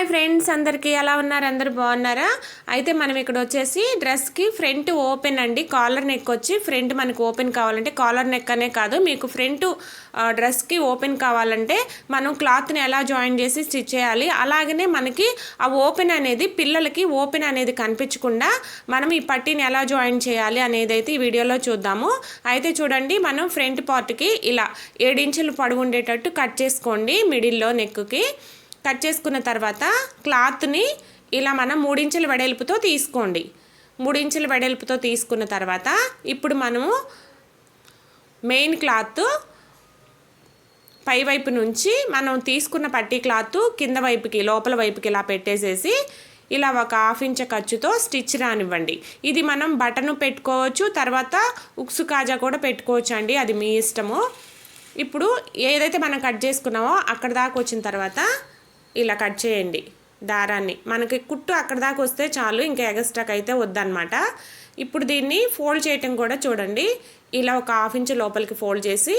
Hi friends అందరికీ. ఎలా ఉన్నారు? అందరు బాగున్నారా? అయితే మనం ఇక్కడ వచ్చేసి డ్రెస్కి ఫ్రంట్ ఓపెన్ అండి. కాలర్ నెక్ వచ్చి ఫ్రంట్ మనకు ఓపెన్ కావాలంటే కాలర్ నెక్ అనే కాదు. మీకు ఫ్రంట్ డ్రెస్కి ఓపెన్ కావాలంటే మనం క్లాత్ని ఎలా జాయిన్ చేసి స్టిచ్ చేయాలి? అలాగనే మనకి ఆ ఓపెన్ అనేది పిల్లలకి ఓపెన్ అనేది కనిపించకుండా మనం ఈ పట్టీని ఎలా జాయిన్ చేయాలి అనేది అయితే ఈ వీడియోలో చూద్దాము. అయితే చూడండి మనం ఫ్రంట్ పార్ట్కి ఇలా ఏడించులు పొడవు ఉండేటట్టు కట్ చేసుకోండి మిడిల్లో నెక్కి కట్ చేసుకున్న తర్వాత క్లాత్ని ఇలా మనం మూడించెల వెడల్పుతో తీసుకోండి. మూడించెల వెడల్పుతో తీసుకున్న తర్వాత ఇప్పుడు మనము మెయిన్ క్లాత్ పై వైపు నుంచి మనం తీసుకున్న పట్టీ క్లాత్ కింద వైపుకి లోపల వైపుకి ఇలా పెట్టేసేసి ఇలా ఒక హాఫ్ ఇంచ్ ఖర్చుతో స్టిచ్ రానివ్వండి. ఇది మనం బటను పెట్టుకోవచ్చు తర్వాత ఉక్సు కాజా కూడా పెట్టుకోవచ్చు అండి అది మీ ఇష్టము. ఇప్పుడు ఏదైతే మనం కట్ చేసుకున్నామో అక్కడ దాకా వచ్చిన తర్వాత ఇలా కట్ చేయండి దారాన్ని. మనకి కుట్టు అక్కడ దాకా వస్తే చాలు ఇంకా ఎగస్ట్రాక్ అయితే వద్దనమాట ఇప్పుడు దీన్ని ఫోల్డ్ చేయటం కూడా చూడండి. ఇలా ఒక హాఫ్ ఇంచ్ లోపలికి ఫోల్డ్ చేసి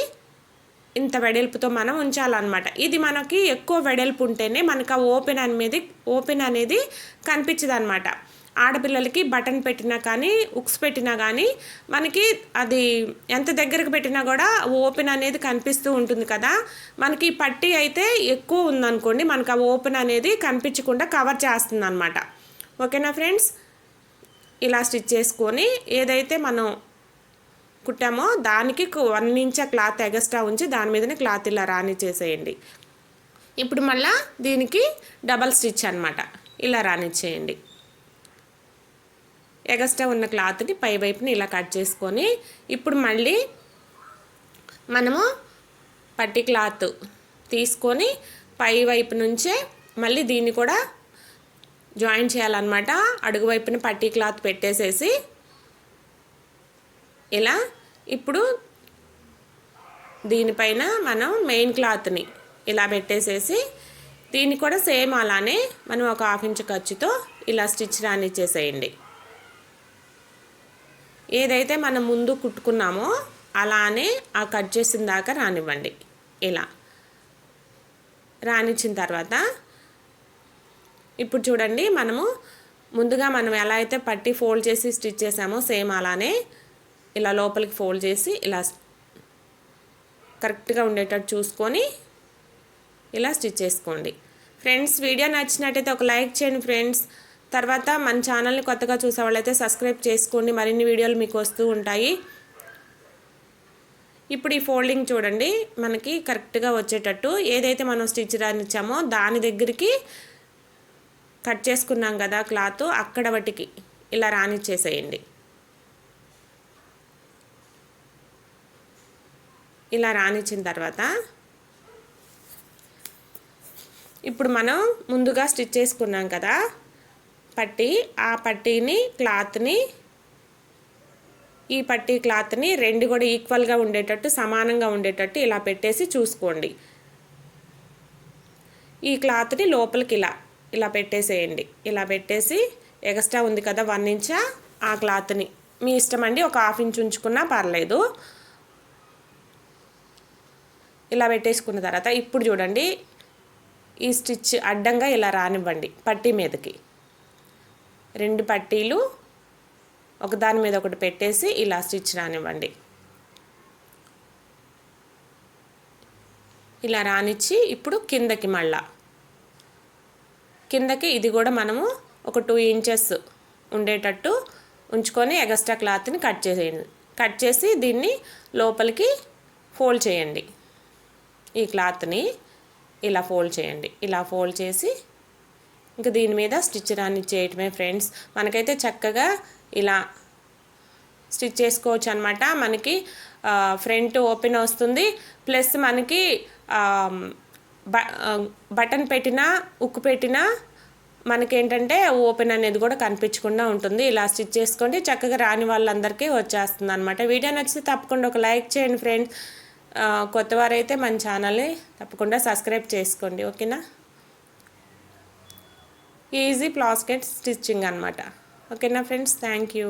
ఇంత వెడల్పుతో మనం ఉంచాలన్నమాట. ఇది మనకి ఎక్కువ వెడల్పు ఉంటేనే మనకు ఆ ఓపెన్ అనేది ఓపెన్ అనేది కనిపించదు అనమాట ఆడపిల్లలకి బటన్ పెట్టినా కానీ ఉక్స్ పెట్టినా కానీ మనకి అది ఎంత దగ్గరకు పెట్టినా కూడా ఓపెన్ అనేది కనిపిస్తూ ఉంటుంది కదా. మనకి పట్టి అయితే ఎక్కువ ఉందనుకోండి మనకు ఆ ఓపెన్ అనేది కనిపించకుండా కవర్ చేస్తుంది అనమాట ఓకేనా ఫ్రెండ్స్? ఇలా స్టిచ్ చేసుకొని ఏదైతే మనం కుట్టామో దానికి వన్ ఇంచ్ క్లాత్ ఎగస్ట్రా ఉంచి దాని మీదనే క్లాత్ ఇలా రాని చేసేయండి. ఇప్పుడు మళ్ళా దీనికి డబల్ స్టిచ్ అనమాట ఇలా రానిచ్చేయండి ఎగస్ట్రా ఉన్న క్లాత్ని పై వైపుని ఇలా కట్ చేసుకొని ఇప్పుడు మళ్ళీ మనము పట్టి క్లాత్ తీసుకొని పై వైపు నుంచే మళ్ళీ దీన్ని కూడా జాయిన్ చేయాలన్నమాట. అడుగు వైపున పట్టి క్లాత్ పెట్టేసేసి ఇలా ఇప్పుడు దీనిపైన మనం మెయిన్ క్లాత్ని ఇలా పెట్టేసేసి దీన్ని కూడా సేమ్ అలానే మనం ఒక హాఫ్ ఇంచ్ ఖర్చుతో ఇలా స్టిచ్ రానిచ్చేసేయండి. ఏదైతే మనం ముందు కుట్టుకున్నామో అలానే ఆ కట్ చేసిన దాకా రానివ్వండి. ఇలా. రానిచ్చిన తర్వాత ఇప్పుడు చూడండి మనము ముందుగా మనం ఎలా అయితే పట్టి ఫోల్డ్ చేసి స్టిచ్ చేసామో సేమ్ అలానే ఇలా లోపలికి ఫోల్డ్ చేసి ఇలా కరెక్ట్గా ఉండేటట్టు చూసుకొని ఇలా స్టిచ్ చేసుకోండి. ఫ్రెండ్స్ వీడియో నచ్చినట్టయితే ఒక లైక్ చేయండి ఫ్రెండ్స్. తర్వాత మన ఛానల్ని కొత్తగా చూసే వాళ్ళైతే సబ్స్క్రైబ్ చేసుకోండి. మరిన్ని వీడియోలు మీకు వస్తూ ఉంటాయి. ఇప్పుడు ఈ ఫోల్డింగ్ చూడండి. మనకి కరెక్ట్గా వచ్చేటట్టు ఏదైతే మనం స్టిచ్ రానిచ్చామో దాని దగ్గరికి కట్ చేసుకున్నాం కదా క్లాత్ అక్కడ వాటికి ఇలా రానిచ్చేసేయండి. ఇలా రానిచ్చిన తర్వాత ఇప్పుడు మనం ముందుగా స్టిచ్ చేసుకున్నాం కదా. పట్టి ఆ పట్టీని క్లాత్ని ఈ పట్టీ క్లాత్ని రెండు కూడా ఈక్వల్గా ఉండేటట్టు సమానంగా ఉండేటట్టు ఇలా పెట్టేసి చూసుకోండి. ఈ క్లాత్ని లోపలికి ఇలా ఇలా పెట్టేసేయండి. ఇలా పెట్టేసి ఎక్స్ట్రా ఉంది కదా వన్ ఇంచా ఆ క్లాత్ని. మీ ఇష్టం అండి ఒక హాఫ్ ఇంచ్ ఉంచుకున్నా పర్లేదు. ఇలా పెట్టేసుకున్న తర్వాత ఇప్పుడు చూడండి ఈ స్టిచ్ అడ్డంగా ఇలా రానివ్వండి పట్టీ మీదకి. రెండు పట్టీలు ఒకదాని మీద ఒకటి పెట్టేసి ఇలా స్టిచ్ రానివ్వండి. ఇలా రానిచ్చి ఇప్పుడు కిందకి మళ్ళా. కిందకి ఇది కూడా మనము ఒక టూ ఇంచెస్ ఉండేటట్టు ఉంచుకొని ఎగస్ట్రా క్లాత్ని కట్ చేసేయండి. కట్ చేసి దీన్ని లోపలికి ఫోల్డ్ చేయండి. ఈ క్లాత్ని ఇలా ఫోల్డ్ చేయండి. ఇలా ఫోల్డ్ చేసి ఇంకా దీని మీద స్టిచ్ రాని చేయటమే ఫ్రెండ్స్. మనకైతే చక్కగా ఇలా స్టిచ్ చేసుకోవచ్చు అనమాట మనకి ఫ్రంట్ ఓపెన్ వస్తుంది. ప్లస్ మనకి బటన్ పెట్టినా ఉక్కు పెట్టినా మనకేంటంటే ఓపెన్ అనేది కూడా కనిపించకుండా ఉంటుంది. ఇలా స్టిచ్ చేసుకోండి. చక్కగా రాని వాళ్ళందరికీ వచ్చేస్తుంది అనమాట వీడియో నచ్చితే తప్పకుండా ఒక లైక్ చేయండి ఫ్రెండ్స్. కొత్తవారైతే మన ఛానల్ని తప్పకుండా సబ్స్క్రైబ్ చేసుకోండి. ఓకేనా? ఈజీ ప్లాస్కెట్ స్టిచ్చింగ్ అనమాట ఓకేనా ఫ్రెండ్స్? Thank you.